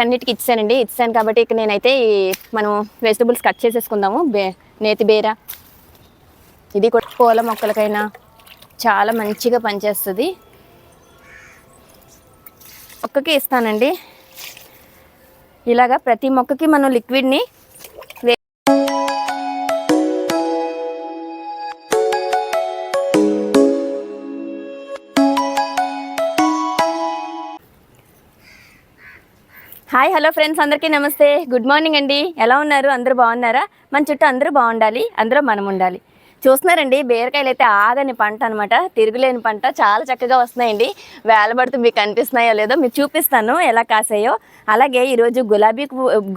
మొక్కలకి అన్నిటికీ ఇచ్చానండి. ఇచ్చాను కాబట్టి ఇక నేనైతే మనం వెజిటబుల్స్ కట్ చేసేసుకుందాము. బే నేతి బీర. ఇది కూడా పూల మొక్కలకైనా చాలా మంచిగా పనిచేస్తుంది. మొక్కకి ఇస్తానండి. ఇలాగా ప్రతి మొక్కకి మనం లిక్విడ్ని హాయ్ హలో ఫ్రెండ్స్ అందరికీ నమస్తే. గుడ్ మార్నింగ్ అండి. ఎలా ఉన్నారు? అందరూ బాగున్నారా? మన చుట్టూ అందరూ బాగుండాలి అందరూ మనం ఉండాలి. చూస్తున్నారండి బీరకాయలు అయితే ఆగని పంట అనమాట తిరుగులేని పంట చాలా చక్కగా వస్తున్నాయండి. వేలబడుతూ మీకు కనిపిస్తున్నాయో లేదో మీకు చూపిస్తాను ఎలా కాసాయో. అలాగే ఈరోజు గులాబీ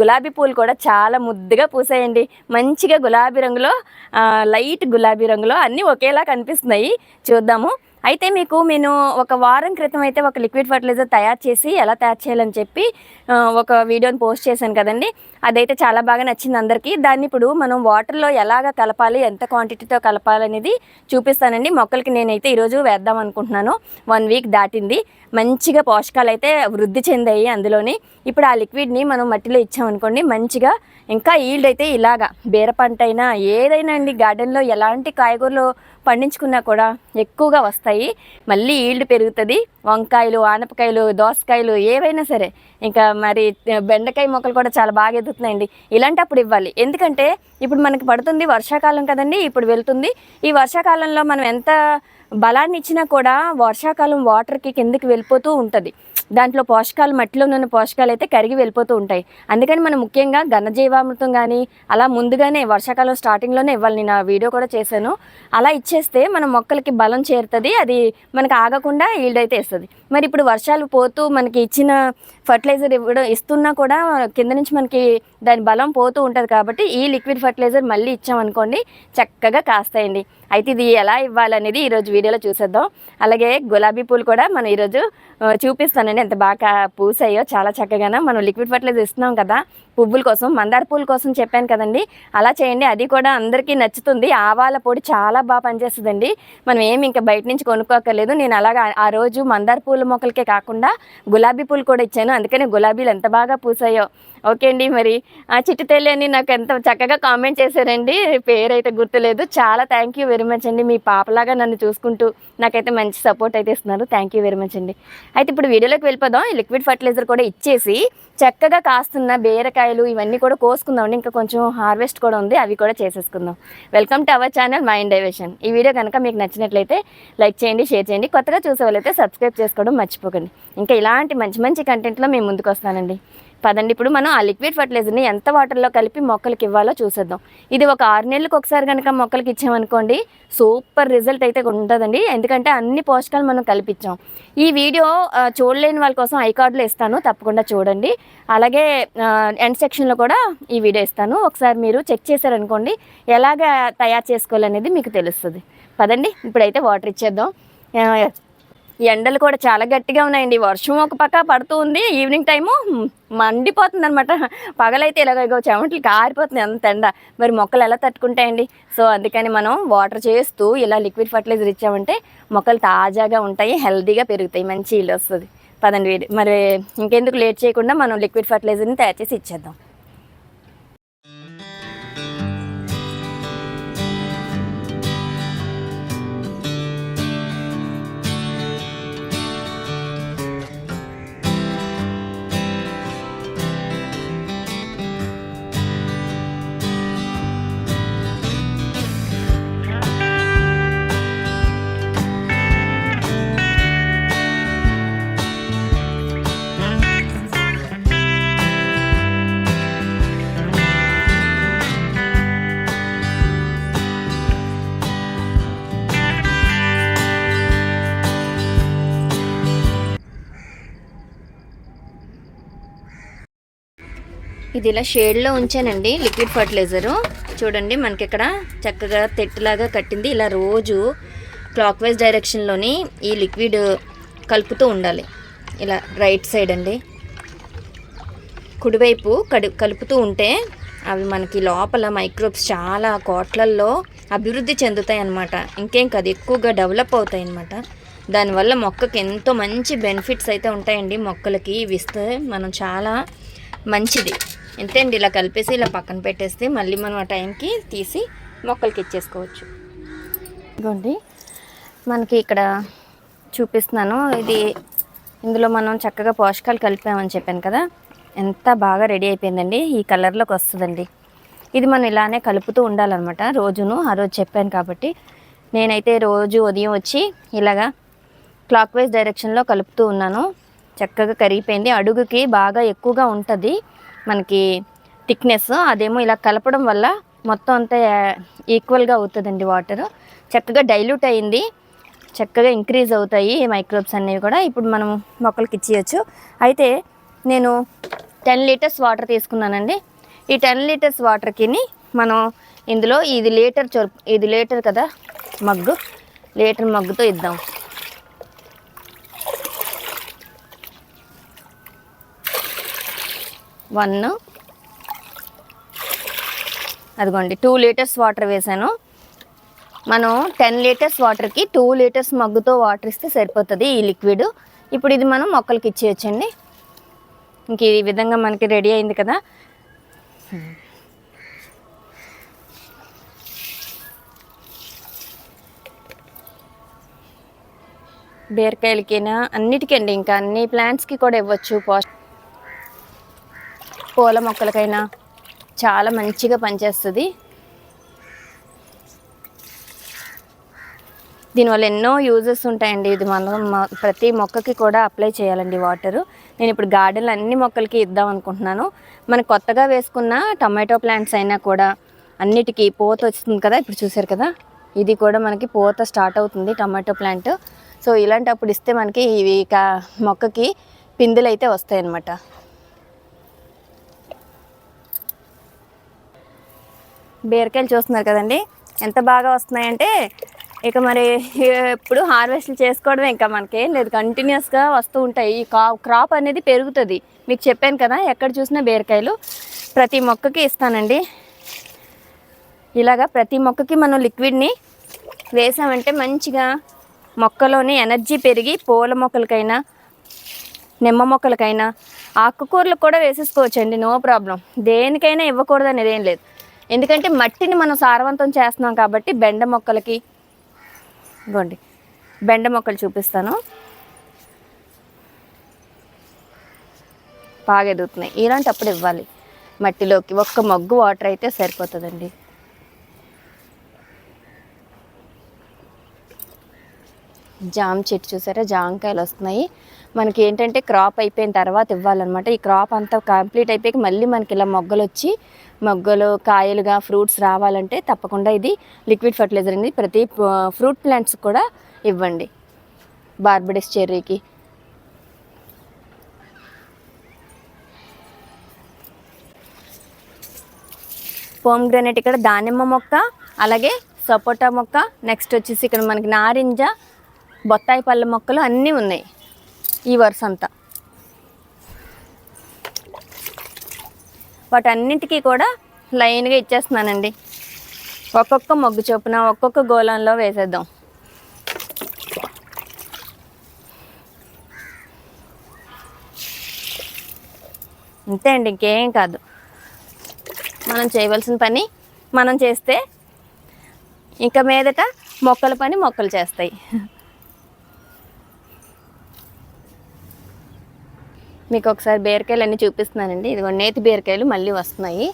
గులాబీ పూలు కూడా చాలా ముద్దుగా పూసాయండి. మంచిగా గులాబీ రంగులో లైట్ గులాబీ రంగులో అన్నీ ఒకేలా కనిపిస్తున్నాయి. చూద్దాము. అయితే మీకు నేను ఒక వారం క్రితం అయితే ఒక లిక్విడ్ ఫర్టిలైజర్ తయారు చేసి ఎలా తయారు చేయాలని చెప్పి ఒక వీడియోని పోస్ట్ చేశాను కదండి. అదైతే చాలా బాగా నచ్చింది అందరికీ. దాన్ని ఇప్పుడు మనం వాటర్లో ఎలాగ కలపాలి ఎంత క్వాంటిటీతో కలపాలి అనేది చూపిస్తానండి. మొక్కలకి నేనైతే ఈరోజు వేద్దాం అనుకుంటున్నాను. వన్ వీక్ దాటింది. మంచిగా పోషకాలు అయితే వృద్ధి చెందాయి అందులోని. ఇప్పుడు ఆ లిక్విడ్ని మనం మట్టిలో ఇచ్చామనుకోండి మంచిగా ఇంకా ఈల్డ్ అయితే ఇలాగా బీర పంట అయినా ఏదైనా అండి గార్డెన్లో ఎలాంటి కాయగూరలు పండించుకున్నా కూడా ఎక్కువగా వస్తాయి. మళ్ళీ ఈల్డ్ పెరుగుతుంది. వంకాయలు ఆనపకాయలు దోసకాయలు ఏవైనా సరే ఇంకా మరి బెండకాయ మొక్కలు కూడా చాలా బాగా ఎదుగుతున్నాయండి. ఇలాంటప్పుడు ఇవ్వాలి. ఎందుకంటే ఇప్పుడు మనకి పడుతుంది వర్షాకాలం కదండి ఇప్పుడు వెళ్తుంది. ఈ వర్షాకాలంలో మనం ఎంత బలాన్ని ఇచ్చినా కూడా వర్షాకాలం వాటర్కి కిందకి వెళ్ళిపోతూ ఉంటుంది. దాంట్లో పోషకాలు మట్టిలో ఉన్న పోషకాలు అయితే కరిగి వెళ్ళిపోతూ ఉంటాయి. అందుకని మనం ముఖ్యంగా ఘనజీవామృతం కానీ అలా ముందుగానే వర్షాకాలం స్టార్టింగ్లోనే ఇవ్వాలి. నేను ఆ వీడియో కూడా చేశాను. అలా ఇచ్చేస్తే మన మొక్కలకి బలం చేరుతుంది. అది మనకు ఆగకుండా ఈల్డ్ అయితే ఇస్తుంది మరి ఇప్పుడు వర్షాలు పోతూ మనకి ఇచ్చిన ఫర్టిలైజర్ ఇవ్వడం ఇస్తున్నా కూడా కింద నుంచి మనకి దాని బలం పోతూ ఉంటుంది కాబట్టి ఈ లిక్విడ్ ఫర్టిలైజర్ మళ్ళీ ఇచ్చామనుకోండి చక్కగా కాస్తాయండి. అయితే ఇది ఎలా ఇవ్వాలనేది ఈరోజు వీడియోలో చూసేద్దాం. అలాగే గులాబీ పూలు కూడా మనం ఈరోజు చూపిస్తానండి. ఎంత బాగా పూసాయో చాలా చక్కగా మనం లిక్విడ్ ఫర్టిలైజర్ ఇస్తున్నాం కదా. పువ్వుల కోసం మందార పూల కోసం చెప్పాను కదండి. అలా చేయండి. అది కూడా అందరికీ నచ్చుతుంది. ఆవాల పొడి చాలా బాగా పనిచేస్తుందండి. మనం ఏమి ఇంకా బయట నుంచి కొనుక్కోకర్లేదు నేను అలాగా ఆ రోజు మందార పూల మొక్కలకే కాకుండా గులాబీ పూలు కూడా ఇచ్చాను. అందుకనే గులాబీలు ఎంత బాగా పూసాయో. ఓకే అండి మరి. ఆ చిట్టి తల్లి అని నాకు ఎంత చక్కగా కామెంట్ చేశారండి. పేరైతే గుర్తులేదు. చాలా థ్యాంక్ యూ వెరీ మచ్ అండి. మీ పాపలాగా నన్ను చూసుకుంటూ నాకైతే మంచి సపోర్ట్ అయితే ఇస్తున్నారు. థ్యాంక్ యూ వెరీ మచ్ అండి. అయితే ఇప్పుడు వీడియోలోకి వెళ్ళిపోదాం. ఈ లిక్విడ్ ఫర్టిలైజర్ కూడా ఇచ్చేసి చక్కగా కాస్తున్న బీరకాయలు ఇవన్నీ కూడా కోసుకుందాం ఇంకా కొంచెం హార్వెస్ట్ కూడా ఉంది. అవి కూడా చేసేసుకుందాం. Welcome to our channel mind diversion ఈ వీడియో కనుక మీకు నచ్చినట్లయితే లైక్ చేయండి షేర్ చేయండి. కొత్తగా చూసే వాళ్ళైతే సబ్స్క్రైబ్ చేసుకోవడం మర్చిపోకండి. ఇంకా ఇలాంటి మంచి మంచి కంటెంట్లో మేము ముందుకు వస్తానండి. పదండి ఇప్పుడు మనం ఆ లిక్విడ్ ఫర్టిలైజర్ని ఎంత వాటర్లో కలిపి మొక్కలకి ఇవ్వాలో చూసేద్దాం. ఇది ఒక ఆరు నెలలకు ఒకసారి కనుక మొక్కలకి ఇచ్చామనుకోండి సూపర్ రిజల్ట్ అయితే ఉంటుందండి. ఎందుకంటే అన్ని పోషకాలు మనం కల్పించాం ఈ వీడియో చూడలేని వాళ్ళ కోసం ఐ కార్డులో ఇస్తాను తప్పకుండా చూడండి. అలాగే ఎండ్ సెక్షన్లో కూడా ఈ వీడియో ఇస్తాను. ఒకసారి మీరు చెక్ చేశారనుకోండి ఎలాగ తయారు చేసుకోవాలనేది మీకు తెలుస్తుంది. పదండి ఇప్పుడైతే వాటర్ ఇచ్చేద్దాం. ఎండలు కూడా చాలా గట్టిగా ఉన్నాయండి. వర్షం ఒక పక్క పడుతూ ఉంది. ఈవినింగ్ టైము మండిపోతుంది అనమాట పగలైతే ఇలాగో చెమటలు కారిపోతుంది అంత ఎండ. మరి మొక్కలు ఎలా తట్టుకుంటాయండి? సో అందుకని మనం వాటర్ చేస్తూ ఇలా లిక్విడ్ ఫర్టిలైజర్ ఇచ్చామంటే మొక్కలు తాజాగా ఉంటాయి హెల్దీగా పెరుగుతాయి. మంచి ఇల్లు వస్తుంది. పదండి వీడి. మరి ఇంకెందుకు లేట్ చేయకుండా మనం లిక్విడ్ ఫర్టిలైజర్ని తయారు చేసి ఇచ్చేద్దాం. ఇది ఇలా షేడ్లో ఉంచానండి లిక్విడ్ ఫర్టిలైజరు చూడండి మనకి ఇక్కడ చక్కగా తెట్టులాగా కట్టింది. ఇలా రోజు క్లాక్ వైజ్ డైరెక్షన్లోని ఈ లిక్విడ్ కలుపుతూ ఉండాలి. ఇలా రైట్ సైడ్ అండి. కుడివైపు కడు కలుపుతూ ఉంటే అవి మనకి లోపల మైక్రోబ్స్ చాలా కోట్లల్లో అభివృద్ధి చెందుతాయి అన్నమాట ఇంకేం కాదు ఎక్కువగా డెవలప్ అవుతాయి అన్నమాట దానివల్ల మొక్కకి ఎంతో మంచి బెనిఫిట్స్ అయితే ఉంటాయండి. మొక్కలకి ఇవి ఇస్తే మనం చాలా మంచిది. అంతే అండి ఇలా కలిపేసి ఇలా పక్కన పెట్టేస్తే మళ్ళీ మనం ఆ టైంకి తీసి మొక్కలకి ఇచ్చేసుకోవచ్చు. ఇదిగోండి మనకి ఇక్కడ చూపిస్తున్నాను. ఇది ఇందులో మనం చక్కగా పోషకాలు కలిపామని చెప్పాను కదా. ఎంత బాగా రెడీ అయిపోయిందండి. ఈ కలర్లోకి వస్తుందండి. ఇది మనం ఇలానే కలుపుతూ ఉండాలన్నమాట. రోజును ఆ రోజు చెప్పాను కాబట్టి. నేనైతే రోజు ఉదయం వచ్చి ఇలాగా క్లాక్ వైజ్ డైరెక్షన్లో కలుపుతూ ఉన్నాను. చక్కగా కరిగిపోయింది. అడుగుకి బాగా ఎక్కువగా ఉంటుంది. మనకి థిక్నెస్ అదేమో ఇలా కలపడం వల్ల మొత్తం అంతా ఈక్వల్గా అవుతుందండి వాటర్ చక్కగా డైల్యూట్ అయింది. చక్కగా ఇంక్రీజ్ అవుతాయి మైక్రోబ్స్ అనేవి కూడా. ఇప్పుడు మనం మొక్కలకి ఇచ్చేయచ్చు. అయితే నేను టెన్ లీటర్స్ వాటర్ తీసుకున్నానండి. ఈ టెన్ లీటర్స్ వాటర్కి మనం ఇందులో ఇది లీటర్ చొ ఇది లీటర్ కదా మగ్గు. లీటర్ మగ్గుతో ఇద్దాం. వన్. అదిగోండి టూ లీటర్స్ వాటర్ వేసాను మనం టెన్ లీటర్స్ వాటర్కి టూ లీటర్స్ మగ్గుతో వాటర్ ఇస్తే సరిపోతుంది ఈ లిక్విడ్ ఇప్పుడు ఇది మనం మొక్కలకి ఇచ్చేయచ్చండి. ఇంక ఈ విధంగా మనకి రెడీ అయింది కదా. బీరకాయలకినా అన్నిటికండి ఇంకా అన్ని ప్లాంట్స్కి కూడా ఇవ్వచ్చు పోష పూల మొక్కలకైనా చాలా మంచిగా పనిచేస్తుంది. దీనివల్ల ఎన్నో యూజెస్ ఉంటాయండి. ఇది మనం ప్రతి మొక్కకి కూడా అప్లై చేయాలండి వాటరు. నేను ఇప్పుడు గార్డెన్ అన్ని మొక్కలకి ఇద్దాం అనుకుంటున్నాను. మన కొత్తగా వేసుకున్న టమాటో ప్లాంట్స్ అయినా కూడా అన్నిటికీ పూత వస్తుంది కదా ఇప్పుడు చూసారు కదా? ఇది కూడా మనకి పూత స్టార్ట్ అవుతుంది టమాటో ప్లాంట్. సో ఇలాంటప్పుడు ఇస్తే మనకి ఇవి కా మొక్కకి పిందులు అయితే వస్తాయి బీరకాయలు చూస్తున్నారు కదండి. ఎంత బాగా వస్తున్నాయంటే ఇక మరి ఎప్పుడు హార్వెస్ట్లు చేసుకోవడమే ఇంకా మనకేం లేదు. కంటిన్యూస్గా వస్తూ ఉంటాయి. ఈ కా క్రాప్ అనేది పెరుగుతుంది. మీకు చెప్పాను కదా ఎక్కడ చూసినా బీరకాయలు. ప్రతి మొక్కకి ఇస్తానండి. ఇలాగా ప్రతి మొక్కకి మనం లిక్విడ్ని వేసామంటే మంచిగా మొక్కలోని ఎనర్జీ పెరిగి పూల మొక్కలకైనా నిమ్మ మొక్కలకైనా ఆకుకూరలకు కూడా వేసేసుకోవచ్చండి. నో ప్రాబ్లం దేనికైనా ఇవ్వకూడదు అనేది ఏం లేదు. ఎందుకంటే మట్టిని మనం సారవంతం చేస్తున్నాం కాబట్టి బెండ మొక్కలకి ఇవ్వండి బెండ మొక్కలు చూపిస్తాను. బాగా ఎదుగుతున్నాయి. ఇలాంటప్పుడు ఇవ్వాలి. మట్టిలోకి ఒక్క మగ్గు వాటర్ అయితే సరిపోతుందండి. జామ చెట్టు చూసారా? జామకాయలు వస్తున్నాయి. మనకి ఏంటంటే క్రాప్ అయిపోయిన తర్వాత ఇవ్వాలన్నమాట. ఈ క్రాప్ అంతా కంప్లీట్ అయిపోయి మళ్ళీ మనకి ఇలా మొగ్గలు వచ్చి మొగ్గలు కాయలుగా ఫ్రూట్స్ రావాలంటే తప్పకుండా ఇది లిక్విడ్ ఫర్టిలైజర్ అనేది ప్రతి ఫ్రూట్ ప్లాంట్స్ కూడా ఇవ్వండి. బార్బడిస్ చెర్రీకి. పోమ్ గ్రానైట్ ఇక్కడ దానిమ్మ మొక్క అలాగే సపోటా మొక్క నెక్స్ట్ వచ్చేసి ఇక్కడ మనకి నారింజ బొత్తాయి పళ్ళ మొక్కలు అన్నీ ఉన్నాయి ఈ వరుస అంతా వాటన్నిటికీ కూడా లైన్గా ఇచ్చేస్తున్నానండి. ఒక్కొక్క మొగ్గు చొప్పున ఒక్కొక్క గోళంలో వేసేద్దాం. అంతే అండి ఇంకేం కాదు. మనం చేయవలసిన పని మనం చేస్తే ఇంకా మీదట మొక్కల పని మొక్కలు చేస్తాయి. మీకు ఒకసారి బీరకాయలు అన్నీ చూపిస్తున్నానండి. ఇదిగో నేతి బీరకాయలు మళ్ళీ వస్తున్నాయి.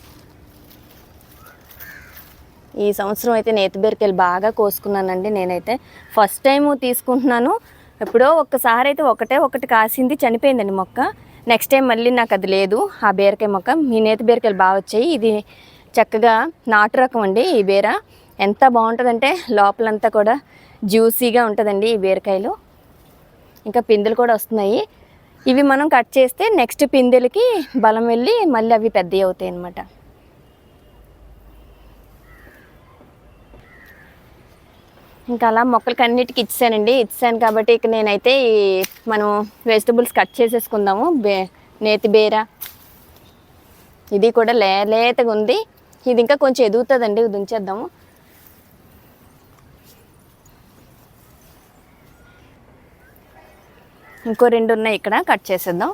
ఈ సంవత్సరం అయితే నేతి బీరకాయలు బాగా కోసుకున్నానండి నేనైతే. ఫస్ట్ టైం తీసుకుంటున్నాను. ఎప్పుడో ఒక్కసారి అయితే ఒకటే ఒకటి కాసింది చనిపోయిందండి మొక్క. నెక్స్ట్ టైం మళ్ళీ నాకు అది లేదు ఆ బీరకాయ మొక్క. మీ నేతి బీరకాయలు బాగా వచ్చాయి. ఇది చక్కగా నాటు రకం అండి ఈ బీర. ఎంత బాగుంటుందంటే లోపలంతా కూడా జ్యూసీగా ఉంటుందండి ఈ బీరకాయలు. ఇంకా పిందెలు కూడా వస్తున్నాయి. ఇవి మనం కట్ చేస్తే నెక్స్ట్ పిందెలకి బలం వెళ్ళి మళ్ళీ అవి పెద్దవి అవుతాయి అన్నమాట. ఇంకా అలా మొక్కలకి అన్నిటికి ఇచ్చానండి. ఇచ్చాను కాబట్టి ఇక నేనైతే ఈ మనం వెజిటబుల్స్ కట్ చేసేసుకుందాము. బే నేతి బీర. ఇది కూడా లే లేతగా ఉంది. ఇది ఇంకా కొంచెం ఎదుగుతుందండి ఇది ఉంచేద్దాము ఇంకో రెండు ఉన్నాయి ఇక్కడ కట్ చేసేద్దాం.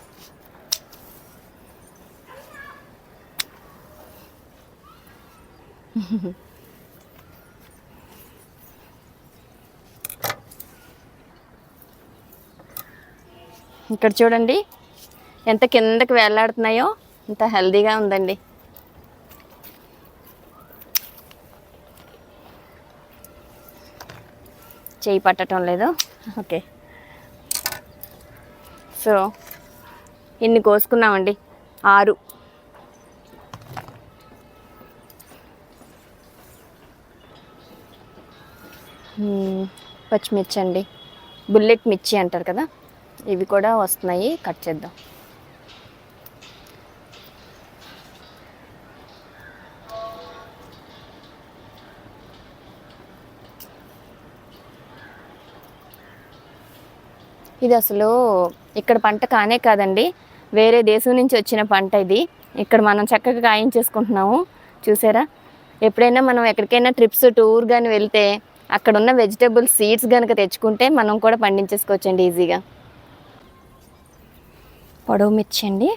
ఇక్కడ చూడండి ఎంత కిందకి వేలాడుతున్నాయో ఇంత హెల్దీగా ఉందండి. చేయి పట్టడం లేదు. ఓకే. సో ఇన్ని కోసుకున్నామండి? ఆరు. పచ్చిమిర్చి అండి. బుల్లెట్ మిర్చి అంటారు కదా? ఇవి కూడా వస్తున్నాయి. కట్ చేద్దాం. ఇది అసలు ఇక్కడ పంట కానే కాదండి. వేరే దేశం నుంచి వచ్చిన పంట ఇది. ఇక్కడ మనం చక్కగా కాయించేసుకుంటున్నాము చూసారా? ఎప్పుడైనా మనం ఎక్కడికైనా ట్రిప్స్ టూర్ కానీ వెళ్తే అక్కడ ఉన్న వెజిటబుల్ సీడ్స్ కనుక తెచ్చుకుంటే మనం కూడా పండించేసుకోవచ్చండి ఈజీగా పొడవు మిర్చి అండి.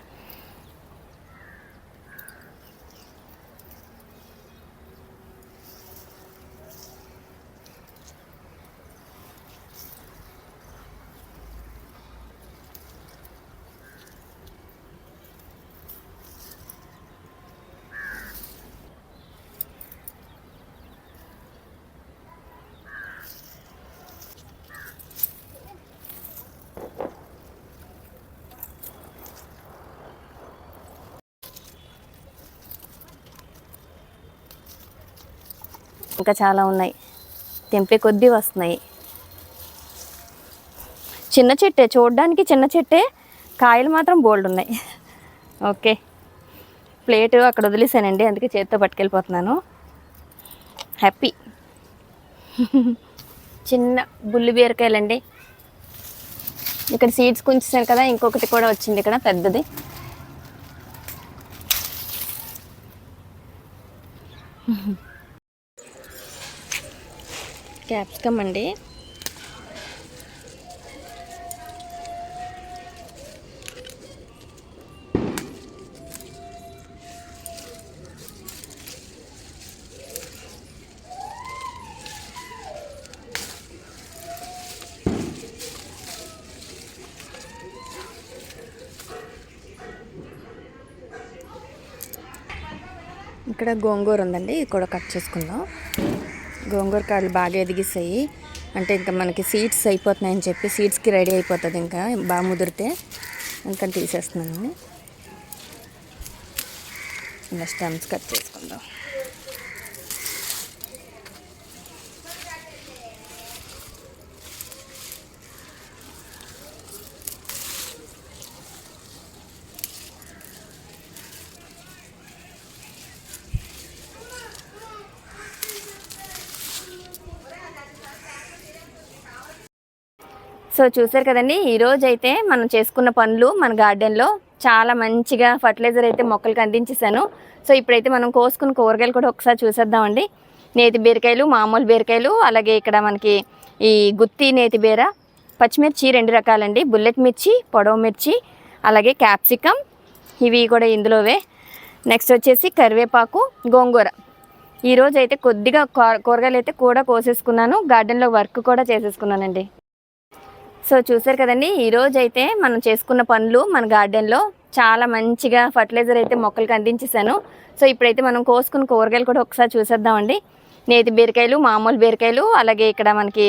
ఇంకా చాలా ఉన్నాయి. తెంపే కొద్దీ వస్తున్నాయి. చిన్న చెట్టే చూడడానికి చిన్న చెట్టే కాయలు మాత్రం బోల్డ్ ఉన్నాయి. ఓకే. ప్లేట్ అక్కడ వదిలేసానండి అందుకే చేతితో పట్టుకెళ్ళిపోతున్నాను. హ్యాపీ. చిన్న బుల్లి బీరకాయలండి. ఇక్కడ సీడ్స్ కొంచెం కదా ఇంకొకటి కూడా వచ్చింది ఇక్కడ పెద్దది. క్యాప్సికమ్ అండి. ఇక్కడ గోంగూర ఉందండి ఇది కూడా కట్ చేసుకుందాం. గోంగూర కాయలు బాగా ఎదిగిస్తాయి అంటే ఇంకా మనకి సీడ్స్ అయిపోతున్నాయని చెప్పి సీడ్స్కి రెడీ అయిపోతుంది ఇంకా బాగా ముదిరితే ఇంకా తీసేస్తున్నాను ఇలా స్టెమ్స్ కట్ చేసుకుందాం. సో చూసారు కదండి ఈరోజు అయితే మనం చేసుకున్న పనులు మన గార్డెన్లో చాలా మంచిగా ఫర్టిలైజర్ అయితే మొక్కలకు అందించేసాను సో ఇప్పుడైతే మనం కోసుకున్న కూరగాయలు కూడా ఒకసారి చూసేద్దామండి. నేతి బీరకాయలు మామూలు బీరకాయలు అలాగే ఇక్కడ మనకి ఈ గుత్తి నేతి బీర పచ్చిమిర్చి రెండు రకాలండి. బుల్లెట్ మిర్చి పొడవు మిర్చి అలాగే క్యాప్సికమ్ ఇవి కూడా ఇందులోవే. నెక్స్ట్ వచ్చేసి కరివేపాకు గోంగూర. ఈరోజు అయితే కొద్దిగా కూరగాయలు అయితే కూడా కోసేసుకున్నాను. గార్డెన్లో వర్క్ కూడా చేసేసుకున్నానండి. సో చూసారు కదండి ఈరోజు అయితే మనం చేసుకున్న పనులు మన గార్డెన్లో చాలా మంచిగా ఫర్టిలైజర్ అయితే మొక్కలకు అందించేసాను సో ఇప్పుడైతే మనం కోసుకున్న కూరగాయలు కూడా ఒకసారి చూసేద్దామండి. నేతి బీరకాయలు మామూలు బీరకాయలు అలాగే ఇక్కడ మనకి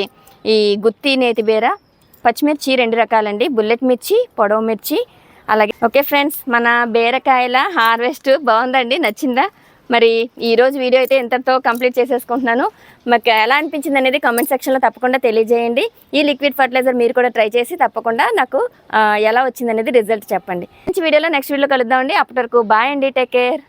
ఈ గుత్తి నేతి బీర పచ్చిమిర్చి రెండు రకాలండి. బుల్లెట్ మిర్చి పొడవ మిర్చి అలాగే ఓకే ఫ్రెండ్స్ మన బీరకాయల హార్వెస్ట్ బాగుందండి నచ్చిందా? మరి ఈరోజు వీడియో అయితే ఇంతతో కంప్లీట్ చేసేసుకుంటున్నాను. మాకు ఎలా అనిపించింది అనేది కామెంట్ సెక్షన్లో తప్పకుండా తెలియజేయండి. ఈ లిక్విడ్ ఫర్టిలైజర్ మీరు కూడా ట్రై చేసి తప్పకుండా నాకు ఎలా వచ్చింది అనేది రిజల్ట్ చెప్పండి. మంచి వీడియోలో నెక్స్ట్ వీడియో కలుద్దామండి. అప్పటి వరకు బాయ్ అండి. Take care